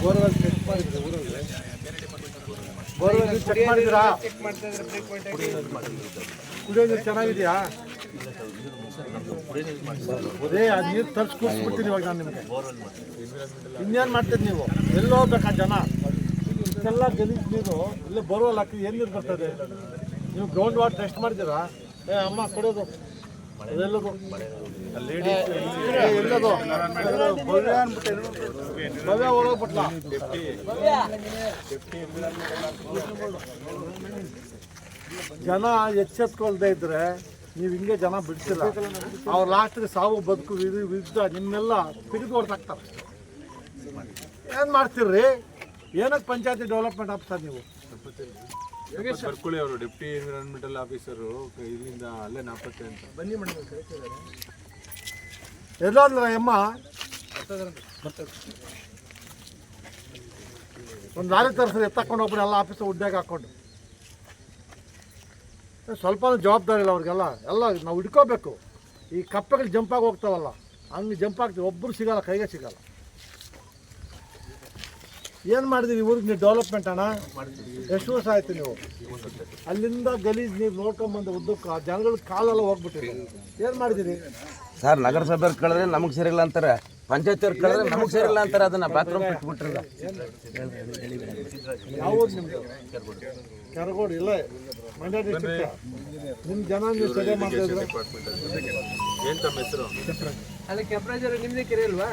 Borewell check ಕುಡಿಯೋ ನೀರು ಚೆನ್ನಾಗಿದೆಯಾ ಅದೇ ಆ ನೀರು ಇವಾಗ ನಾನು ನಿಮಗೆ ಇನ್ನೇನು ಮಾಡ್ತೀರಿ ನೀವು ಎಲ್ಲಿ ಹೋಗ್ಬೇಕಾ ಜನ ಇಷ್ಟೆಲ್ಲ ಗಲೀಜು ನೀರು ಇಲ್ಲೇ ಬೋರ್ವೆಲ್ ಹಾಕಿ ನೀರು ಬರ್ತದೆ ನೀವು ಗ್ರೌಂಡ್ ವಾಟರ್ ಟೆಸ್ಟ್ ಮಾಡಿದ್ದೀರಾ ಏ ಅಮ್ಮ ಕೊಡೋದು ಜನ ಎಚ್ಚೆತ್ಕೊಳ್ದೇ ಇದ್ರೆ ನೀವು ಹಿಂಗೆ ಜನ ಬಿಡ್ತಿಲ್ಲ. ಅವ್ರ ಲಾಸ್ಟ್ಗೆ ಸಾವು, ಬದುಕು ವಿರು- ವಿರುದ್ಧ ನಿಮ್ಮೆಲ್ಲ ತೆಗೆದು ಹೊರತಾಕ್ತಾರೆ ಏನು ಮಾಡ್ತೀರ್ರಿ? ಏನಕ್ಕೆ ಪಂಚಾಯತಿ ಡೆವಲಪ್ಮೆಂಟ್ ಆಗ್ತಾರೆ ನೀವು? ಬರ್ಕೊಳ್ಳಿ ಅವರು ಡೆಪ್ಟಿ ಎನ್ವಿರಾನ್ಮೆಂಟಲ್ ಆಫೀಸರು. ಇಲ್ಲಿಂದ ಅಲ್ಲೇ ನಾಪತ್ತೆ ಅಂತ. ಬನ್ನಿ ಎಲ್ಲೋದ್ಲ ಅಮ್ಮ ಒಂದು ಲಾರಿ ತರಿಸಿದ್ರೆ ಎತ್ತಕೊಂಡು ಹೋಗ್ಬಿಡಿ ಎಲ್ಲ ಆಫೀಸ್ ಉದ್ಯೋಗ ಹಾಕೊಂಡು ಏ, ಸ್ವಲ್ಪ ಜವಾಬ್ದಾರಿ ಇಲ್ಲ ಅವ್ರಿಗೆಲ್ಲ. ಎಲ್ಲ ನಾವು ಹಿಡ್ಕೋಬೇಕು. ಈ ಕಪ್ಪೆಗಳು ಜಂಪ್ ಆಗಿ ಹೋಗ್ತಾವಲ್ಲ ಹಂಗೆ ಜಂಪ್ ಆಗ್ತೀವಿ ಒಬ್ಬರು ಸಿಗಲ್ಲ ಕೈಗೆ ಸಿಗಲ್ಲ. ಏನು ಮಾಡಿದೀವಿ ಊರಿಗೆ ನೀವು ಡೆವಲಪ್ಮೆಂಟ್ ಅಣ್ಣ? ಎಷ್ಟು ವರ್ಷ ಆಯ್ತು ನೀವು? ಅಲ್ಲಿಂದ ಗಲೀಜ್ ನೀವು ನೋಡ್ಕೊಂಬಂದು ಉದ್ದಕ್ಕೆ ಆ ಜನಗಳ ಕಾಲೆಲ್ಲ ಹೋಗ್ಬಿಟ್ಟಿದೆ ಏನು ಮಾಡಿದಿರಿ? ಸರ್ ನಗರಸಭೆಯವ್ರು ಕಳೆದ್ರೆ ನಮಗೆ ಸರಿಯಿಲ್ಲ ಅಂತಾರೆ. ಪಂಚಾಯತಿಯವ್ರು ಕೇಳಿದ್ರೆ ನಮಗೆ ಸರಿಯಿಲ್ಲ ಅಂತಾರೆ ಅದನ್ನ ಬಾತ್ರೂಮ್ ಬಿಟ್ಬಿಟ್ರಲ್ಲ ಯಾವ ಊರು ನಿಮ್ದು? ಕೆರಗೋಡು ಇಲ್ಲ? ಮಂಡ್ಯ ಡಿಸ್ಟ್ರಿಕ್ಟ್ ನಿಮ್ಮ ಜನ ನೀವು ಸರಿ ಮಾಡ್ತಾ ಇದ್ರೆ? ಏನ್ ತಮ್ಮ ಹೆಸರು? ಅಲ್ಲಿ ಕೆಂಪರಾಜರು ನಿಮ್ದೇ ಕೆರೆ ಅಲ್ವಾ?